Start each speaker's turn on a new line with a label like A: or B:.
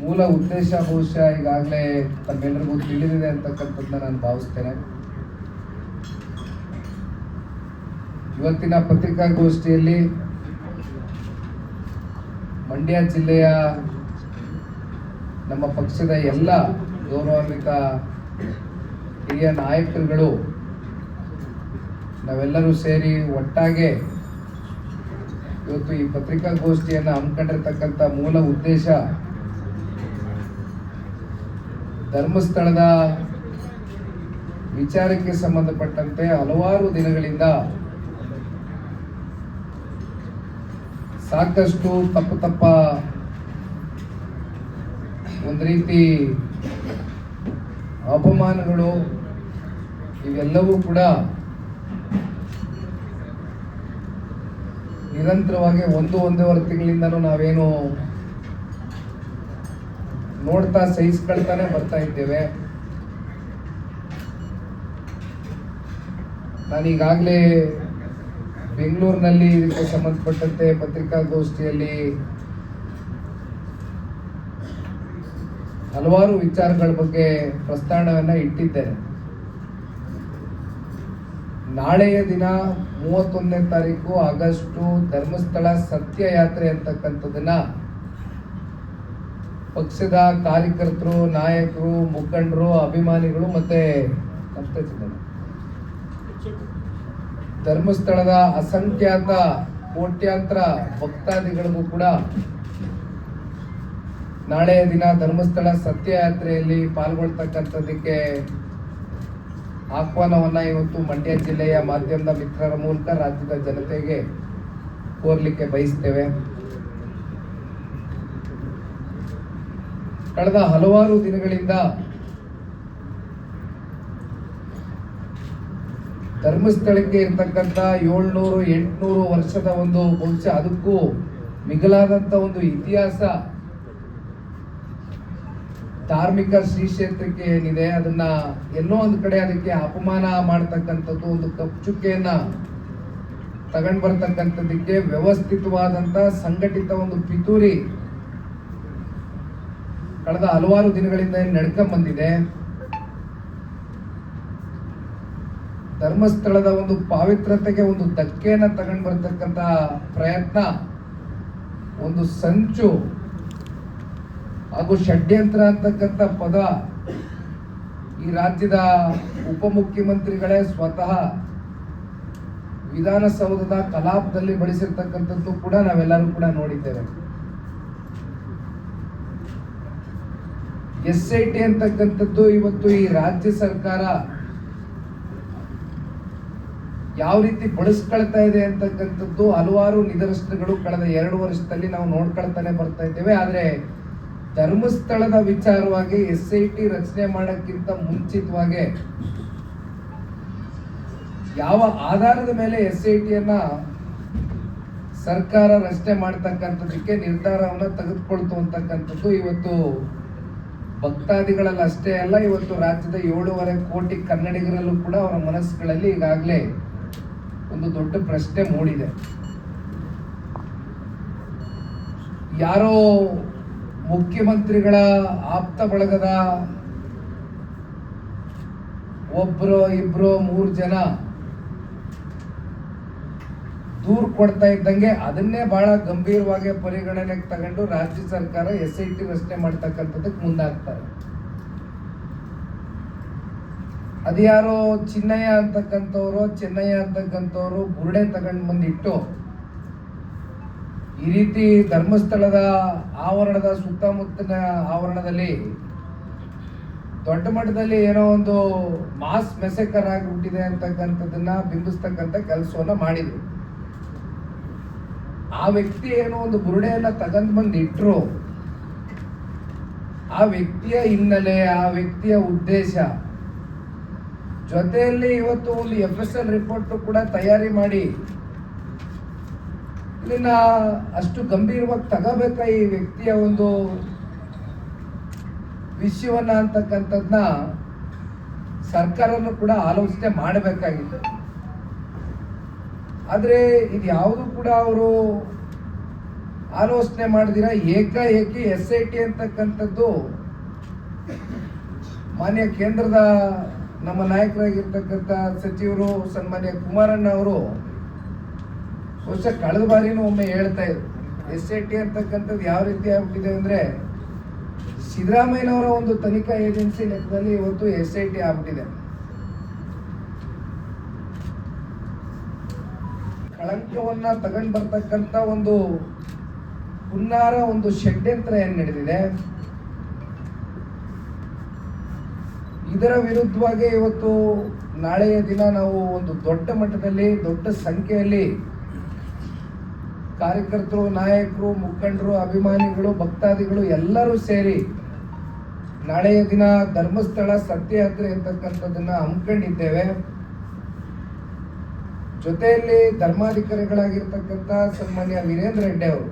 A: ಮೂಲ ಉದ್ದೇಶ ಬಹುಶಃ ಈಗಾಗಲೇ ತಮ್ಮೆಲ್ಲರಿಗೂ ತಿಳಿದಿದೆ ಅಂತಕ್ಕಂಥದ್ದನ್ನ ನಾನು ಭಾವಿಸ್ತೇನೆ. ಇವತ್ತಿನ ಪತ್ರಿಕಾಗೋಷ್ಠಿಯಲ್ಲಿ ಮಂಡ್ಯ ಜಿಲ್ಲೆಯ ನಮ್ಮ ಪಕ್ಷದ ಎಲ್ಲ ಗೌರವಾನ್ವಿತ ಹಿರಿಯ ನಾಯಕರುಗಳು, ನಾವೆಲ್ಲರೂ ಸೇರಿ ಒಟ್ಟಾಗೆ ಇವತ್ತು ಈ ಪತ್ರಿಕಾಗೋಷ್ಠಿಯನ್ನು ಹಮ್ಮಿಕೊಂಡಿರ್ತಕ್ಕಂಥ ಮೂಲ ಉದ್ದೇಶ ಧರ್ಮಸ್ಥಳದ ವಿಚಾರಕ್ಕೆ ಸಂಬಂಧಪಟ್ಟಂತೆ ಹಲವಾರು ದಿನಗಳಿಂದ ಸಾಕಷ್ಟು ತಪ್ಪು ತಪ್ಪ ಒಂದು ರೀತಿ ಅಪಮಾನಗಳು ಇವೆಲ್ಲವೂ ಕೂಡ ನಿರಂತರವಾಗಿ ಒಂದು ಒಂದೂವರೆ ತಿಂಗಳಿಂದನೂ ನಾವೇನು ನೋಡ್ತಾ ಸಹಿಸ್ಕೊಳ್ತಾನೆ ಬರ್ತಾ ಇದ್ದೇವೆ. ನಾನೀಗಾಗಲೇ ಬೆಂಗಳೂರಿನಲ್ಲಿ ಇದಕ್ಕೆ ಸಂಬಂಧಪಟ್ಟಂತೆ ಪತ್ರಿಕಾಗೋಷ್ಠಿಯಲ್ಲಿ ಹಲವಾರು ವಿಚಾರಗಳ ಬಗ್ಗೆ ಪ್ರಸ್ತಾಣವನ್ನು ಇಟ್ಟಿದ್ದೇನೆ. ನಾಳೆಯ ದಿನ ಮೂವತ್ತೊಂದನೇ ತಾರೀಕು ಆಗಸ್ಟು ಧರ್ಮಸ್ಥಳ ಸತ್ಯ ಯಾತ್ರೆ ಪಕ್ಷದ ಕಾರ್ಯಕರ್ತರು, ನಾಯಕರು, ಮುಖಂಡರು, ಅಭಿಮಾನಿಗಳು ಮತ್ತೆ ಧರ್ಮಸ್ಥಳದ ಅಸಂಖ್ಯಾತ ಕೋಟ್ಯಾಂತರ ಭಕ್ತಾದಿಗಳಿಗೂ ಕೂಡ ನಾಳೆಯ ದಿನ ಧರ್ಮಸ್ಥಳ ಸತ್ಯಯಾತ್ರೆಯಲ್ಲಿ ಪಾಲ್ಗೊಳ್ತಕ್ಕಂಥದ್ದಕ್ಕೆ ಆಹ್ವಾನವನ್ನ ಇವತ್ತು ಮಂಡ್ಯ ಜಿಲ್ಲೆಯ ಮಾಧ್ಯಮದ ಮಿತ್ರರ ಮೂಲಕ ರಾಜ್ಯದ ಜನತೆಗೆ ಕೋರ್ಲಿಕ್ಕೆ ಬಯಸ್ತೇವೆ. ಕಳೆದ ಹಲವಾರು ದಿನಗಳಿಂದ ಧರ್ಮಸ್ಥಳಕ್ಕೆ ಇರ್ತಕ್ಕಂಥ ಏಳ್ನೂರು, ಎಂಟುನೂರು ವರ್ಷದ ಒಂದು ಬಹುಶಃ ಅದಕ್ಕೂ ಮಿಗಿಲಾದಂಥ ಒಂದು ಇತಿಹಾಸ ಧಾರ್ಮಿಕ ಶ್ರೀ ಕ್ಷೇತ್ರಕ್ಕೆ ಏನಿದೆ, ಅದನ್ನ ಎಲ್ಲೋ ಒಂದು ಕಡೆ ಅದಕ್ಕೆ ಅಪಮಾನ ಮಾಡ್ತಕ್ಕಂಥದ್ದು, ಒಂದು ಕಪ್ಚುಕೆಯನ್ನ ತಗೊಂಡ್ ಬರ್ತಕ್ಕಂಥದ್ದಕ್ಕೆ ವ್ಯವಸ್ಥಿತವಾದಂತ ಸಂಘಟಿತ ಒಂದು ಪಿತೂರಿ ಕಳೆದ ಹಲವಾರು ದಿನಗಳಿಂದ ನಡ್ಕೊಂಡ್ ಬಂದಿದೆ. ಧರ್ಮಸ್ಥಳದ ಒಂದು ಪಾವಿತ್ರತೆಗೆ ಒಂದು ಧಕ್ಕೆಯನ್ನ ತಗೊಂಡ್ ಬರ್ತಕ್ಕಂತ ಪ್ರಯತ್ನ, ಒಂದು ಸಂಚು ಹಾಗೂ ಷಡ್ಯಂತ್ರ ಅಂತಕ್ಕಂಥ ಪದ ಈ ರಾಜ್ಯದ ಉಪಮುಖ್ಯಮಂತ್ರಿಗಳೇ ಸ್ವತಃ ವಿಧಾನಸೌಧದ ಕಲಾಪದಲ್ಲಿ ಬಳಸಿರ್ತಕ್ಕಂಥದ್ದು ಕೂಡ ನಾವೆಲ್ಲರೂ ಕೂಡ ನೋಡಿದ್ದೇವೆ. ಎಸ್ ಐ ಟಿ ಅಂತಕ್ಕಂಥದ್ದು ಇವತ್ತು ಈ ರಾಜ್ಯ ಸರ್ಕಾರ ಯಾವ ರೀತಿ ಬಳಸ್ಕೊಳ್ತಾ ಇದೆ ಅಂತಕ್ಕಂಥದ್ದು ಹಲವಾರು ನಿದರ್ಶನಗಳು ಕಳೆದ ಎರಡು ವರ್ಷದಲ್ಲಿ ನಾವು ನೋಡ್ಕೊಳ್ತಾನೆ ಬರ್ತಾ ಇದ್ದೇವೆ. ಆದರೆ ಧರ್ಮಸ್ಥಳದ ವಿಚಾರವಾಗಿ ಎಸ್ ಐ ಟಿ ರಚನೆ ಮಾಡೋಕ್ಕಿಂತ ಮುಂಚಿತವಾಗಿ ಯಾವ ಆಧಾರದ ಮೇಲೆ ಎಸ್ ಐ ಟಿಯನ್ನ ಸರ್ಕಾರ ರಚನೆ ಮಾಡ್ತಕ್ಕಂಥದ್ದಕ್ಕೆ ನಿರ್ಧಾರವನ್ನು ತೆಗೆದುಕೊಳ್ತು ಅಂತಕ್ಕಂಥದ್ದು ಇವತ್ತು ಭಕ್ತಾದಿಗಳಲ್ಲಿ ಅಷ್ಟೇ ಅಲ್ಲ, ಇವತ್ತು ರಾಜ್ಯದ ಏಳೂವರೆ ಕೋಟಿ ಕನ್ನಡಿಗರಲ್ಲೂ ಕೂಡ ಅವರ ಮನಸ್ಸುಗಳಲ್ಲಿ ಈಗಾಗಲೇ ಒಂದು ದೊಡ್ಡ ಪ್ರಶ್ನೆ ಮೂಡಿದೆ. ಯಾರೋ ಮುಖ್ಯಮಂತ್ರಿಗಳ ಆಪ್ತ ಬಳಗದ ಒಬ್ರು ಇಬ್ರು ಮೂರು ಜನ ದೂರ್ ಕೊಡ್ತಾ ಇದ್ದಂಗೆ ಅದನ್ನೇ ಬಹಳ ಗಂಭೀರವಾಗಿ ಪರಿಗಣನೆಗೆ ತಗೊಂಡು ರಾಜ್ಯ ಸರ್ಕಾರ ಎಸ್ ಐ ಟಿ ರಚನೆ ಮಾಡ್ತಕ್ಕಂಥದ್ದಕ್ಕೆ ಮುಂದಾಗ್ತಾರೆ. ಅದ್ಯಾರೋ ಚಿನ್ನಯ್ಯ ಅಂತಕ್ಕಂಥವ್ರು, ಚೆನ್ನಯ್ಯ ಅಂತಕ್ಕಂಥವ್ರು ಗುರುಡೆ ತಗೊಂಡು ಬಂದಿಟ್ಟು ಈ ರೀತಿ ಧರ್ಮಸ್ಥಳದ ಆವರಣದ ಸುತ್ತಮುತ್ತಲಿನ ಆವರಣದಲ್ಲಿ ದೊಡ್ಡ ಮಟ್ಟದಲ್ಲಿ ಏನೋ ಒಂದು ಮಾಸ್ ಮೆಸೆಕರ್ ಆಗಿಬಿಟ್ಟಿದೆ ಅಂತಕ್ಕಂಥದ್ದನ್ನ ಬಿಂಬಿಸ್ತಕ್ಕಂಥ ಕೆಲಸವನ್ನ ಮಾಡಿದ್ರು. ಆ ವ್ಯಕ್ತಿ ಏನೋ ಒಂದು ಬುರುಡೆಯನ್ನ ತಗೊಂಡ್ ಬಂದು ಆ ವ್ಯಕ್ತಿಯ ಹಿನ್ನೆಲೆ, ಆ ವ್ಯಕ್ತಿಯ ಉದ್ದೇಶ. ಜೊತೆಯಲ್ಲಿ ಇವತ್ತು ಒಂದು ಎಫ್ ಎಸ್ ಎಲ್ ರಿಪೋರ್ಟ್ ಕೂಡ ತಯಾರಿ ಮಾಡಿ. ಇದನ್ನ ಅಷ್ಟು ಗಂಭೀರವಾಗಿ ತಗೋಬೇಕಾ ಈ ವ್ಯಕ್ತಿಯ ಒಂದು ವಿಷಯವನ್ನ ಅಂತಕ್ಕಂಥದ್ನ ಸರ್ಕಾರನು ಕೂಡ ಆಲೋಚನೆ ಮಾಡಬೇಕಾಗಿತ್ತು. ಆದ್ರೆ ಇದು ಯಾವುದು ಕೂಡ ಅವರು ಆಲೋಚನೆ ಮಾಡಿದಿರ ಏಕಾಏಕಿ ಎಸ್ ಐ ಟಿ ಅಂತಕ್ಕಂಥದ್ದು ಮಾನ್ಯ ಕೇಂದ್ರದ ನಮ್ಮ ನಾಯಕರಾಗಿರ್ತಕ್ಕಂಥ ಸಚಿವರು ಸನ್ಮಾನ್ಯ ಕುಮಾರಣ್ಣ ಅವರು ವರ್ಷ ಕಳೆದ ಬಾರಿನೂ ಒಮ್ಮೆ ಹೇಳ್ತಾ ಇದ್ರು. ಎಸ್ ಐ ಟಿ ಅಂತಕ್ಕಂಥದ್ದು ಯಾವ ರೀತಿ ಆಗ್ಬಿಟ್ಟಿದೆ ಅಂದ್ರೆ ಸಿದ್ದರಾಮಯ್ಯನವರ ಒಂದು ತನಿಖಾ ಏಜೆನ್ಸಿ ಲೆಕ್ಕದಲ್ಲಿ ಇವತ್ತು ಎಸ್ ಐ ಟಿ ಆಗ್ಬಿಟ್ಟಿದೆ. ಕಳಂಕವನ್ನ ತಗೊಂಡ್ ಬರ್ತಕ್ಕಂತ ಒಂದು ಹುನ್ನಾರ, ಒಂದು ಷಡ್ಯಂತ್ರ ಏನ್ ನಡೆದಿದೆ? ಇದರ ವಿರುದ್ಧವಾಗಿ ಇವತ್ತು ನಾಳೆಯ ದಿನ ನಾವು ಒಂದು ದೊಡ್ಡ ಮಟ್ಟದಲ್ಲಿ, ದೊಡ್ಡ ಸಂಖ್ಯೆಯಲ್ಲಿ ಕಾರ್ಯಕರ್ತರು, ನಾಯಕರು, ಮುಖಂಡರು, ಅಭಿಮಾನಿಗಳು, ಭಕ್ತಾದಿಗಳು ಎಲ್ಲರೂ ಸೇರಿ ನಾಳೆಯ ದಿನ ಧರ್ಮಸ್ಥಳ ಸತ್ಯಯಾತ್ರೆ ಅಂತಕ್ಕಂಥದ್ದನ್ನ ಹಮ್ಮಿಕೊಂಡಿದ್ದೇವೆ. ಜೊತೆಯಲ್ಲಿ ಧರ್ಮಾಧಿಕಾರಿಗಳಾಗಿರ್ತಕ್ಕಂಥ ಸನ್ಮಾನ್ಯ ವೀರೇಂದ್ರ ಹೆಗ್ಡೆ ಅವರು